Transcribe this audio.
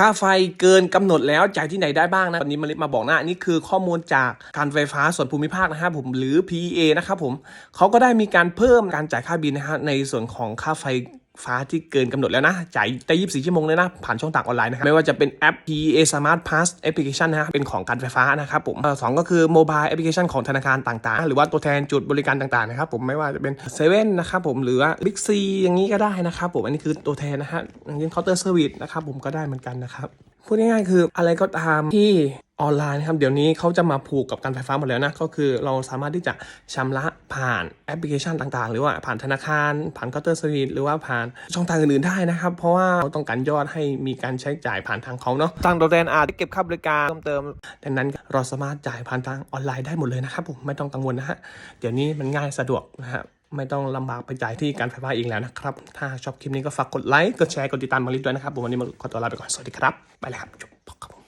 ค่าไฟเกินกำหนดแล้วจ่ายที่ไหนได้บ้างนะวันนี้มาลิมาบอกนะอันนี่คือข้อมูลจากการไฟฟ้าส่วนภูมิภาคนะครับผมหรือ PEA นะครับผมเขาก็ได้มีการเพิ่มการจ่ายค่าบินนะฮะในส่วนของค่าไฟ ฟ้าที่เกินกำหนดแล้วนะ จ่ายได้24ชั่วโมงเลยนะ ผ่านช่องทางออนไลน์นะครับไม่ว่าจะเป็นแอป PEA Smart Pass Application นะฮะเป็นของการไฟฟ้านะครับผมอ่อสองก็คือโมบายแอปพลิเคชันของธนาคารต่างๆ หรือว่าตัวแทนจุดบริการต่างๆนะครับผมไม่ว่าจะเป็นเซเว่นนะครับผมหรือว่า Big C อย่างนี้ก็ได้นะครับผมอันนี้คือตัวแทนนะฮะอย่างเช่นเคาน์เตอร์เซอร์วิสนะครับผมก็ได้เหมือนกันนะครับพูดง่ายๆคืออะไรก็ตามที่ ออนไลน์นะครับเดี๋ยวนี้เขาจะมาผูกกับการไฟฟ้าหมดแล้วนะก็คือเราสามารถที่จะชำระผ่านแอปพลิเคชันต่างๆ หรือว่าผ่านธนาคาร ผ่านเคาน์เตอร์สวิตหรือว่าผ่านช่องทางอื่นๆได้นะครับ เพราะว่าเราต้องการยอดให้มีการใช้จ่ายผ่านทางเขาเนาะทางตัวแทนอาจจะเก็บค่าบริการเพิ่มเติมดังนั้นเราสามารถจ่ายผ่านทางออนไลน์ได้หมดเลยนะครับผมไม่ต้องกังวลนะฮะเดี๋ยวนี้มันง่ายสะดวกนะฮะไม่ต้องลำบากไปจ่ายที่การไฟฟ้าอีกแล้วนะครับ ถ้าชอบคลิปนี้ก็ฝากกดไลค์ กดแชร์ กดติดตามมาลิด้วยนะครับผมวันนี้มาขอตัวลาไปก่อน สวัสดีครับ ไปแล้วครับ